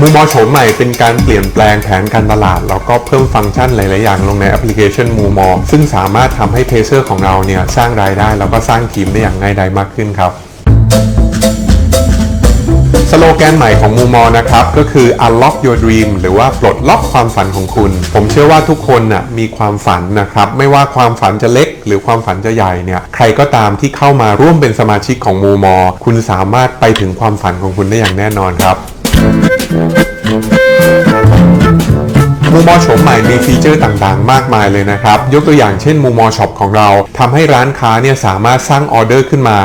มูมอโฉมใหม่เป็นการเปลี่ยนแปลงแผนการตลาด แล้วก็เพิ่มฟังก์ชันหลาย ๆ อย่างลงในแอปพลิเคชันมูมอซึ่งสามารถทำให้เพเซอร์ของเราเนี่ยสร้างรายได้ แล้วก็สร้างทีมได้อย่างง่ายดายมากขึ้นครับสโลแกนใหม่ของมูมอนะครับก็คือ unlock your dream หรือว่าปลดล็อกความฝันของคุณ ผมเชื่อว่าทุกคนน่ะมีความฝันนะครับ ไม่ว่าความฝันจะเล็ก หรือความฝันจะใหญ่เนี่ยใครก็ตามที่เข้ามาร่วมเป็นสมาชิกของมูมอ คุณสามารถไปถึงความฝันของคุณได้อย่างแน่นอนครับ มูมอโฉมใหม่มีฟีเจอร์ต่างๆ มากมายเลยนะครับ ยกตัวอย่างเช่นมูมอช็อปของเราทำให้ร้านค้าเนี่ยสามารถสร้างออเดอร์ขึ้นมา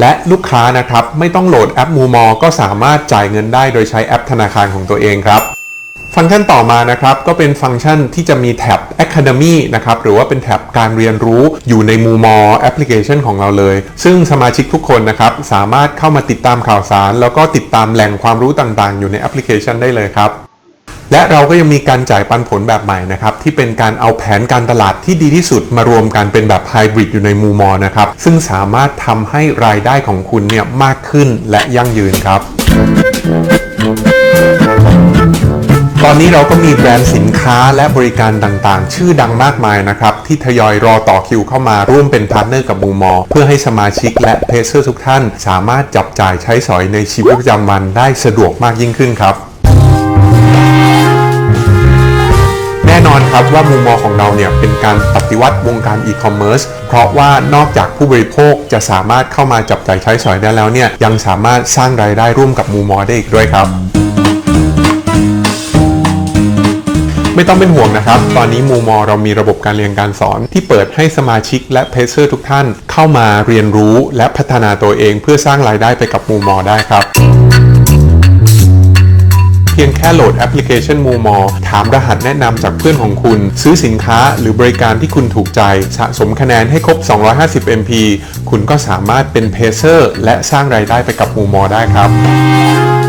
และลูกค้านะครับ ไม่ต้องโหลดแอปมูมอก็สามารถจ่ายเงินได้โดยใช้แอปธนาคารของตัวเองครับ ฟังก์ชันต่อมานะครับก็เป็นฟังก์ชันที่จะมีแท็บ Academy นะครับหรือว่าเป็นแท็บการเรียนรู้อยู่ในมูมอแอปพลิเคชันของเราเลย ซึ่งสมาชิกทุกคนนะครับสามารถเข้ามาติดตามข่าวสาร แล้วก็ติดตามแหล่งความรู้ต่างๆ อยู่ในแอปพลิเคชันได้เลยครับและเราก็ยังมีการจ่ายปันผลแบบใหม่นะครับที่เป็นการเอาแผนการตลาดที่ดีที่สุดมารวมกันเป็นแบบไฮบริดอยู่ในมูมอนะครับซึ่งสามารถทำให้รายได้ของคุณเนี่ยมากขึ้นและยั่งยืนครับ อนนี้เราก็มีแบรนด์สินค้าและบริการต่างๆ ชื่อดังมากมายนะครับ ที่ทยอยรอต่อคิวเข้ามาร่วมเป็นพาร์ทเนอร์กับมูมอ เพื่อให้สมาชิกและเพเซอร์ทุกท่าน สามารถจับจ่ายใช้สอยในชีวิตประจำวันได้สะดวกมากยิ่งขึ้นครับแน่นอนครับว่ามุมมองของเราเนี่ยเป็นการปฏิวัติวงการอีคอมเมิร์ซเพราะว่านอกจากผู้บริโภคจะสามารถเข้ามาจับจ่ายใช้สอยได้แล้วเนี่ยยังสามารถสร้างรายได้ร่วมกับมูมอได้อีกด้วยครับ ไม่ต้องเป็นห่วงนะครับ ตอนนี้มูมอเรามีระบบการเรียนการสอน ที่เปิดให้สมาชิกและเพเซอร์ทุกท่านเข้ามาเรียนรู้และพัฒนาตัวเองเพื่อสร้างรายได้ไปกับมูมอได้ครับเพียงแค่โหลดแอปพลิเคชันมูมอถามรหัสแนะนำจากเพื่อนของคุณ ซื้อสินค้าหรือบริการที่คุณถูกใจ สะสมคะแนนให้ครบ 250 MP คุณก็สามารถเป็นเพเซอร์ และสร้างรายได้ไปกับมูมอได้ครับ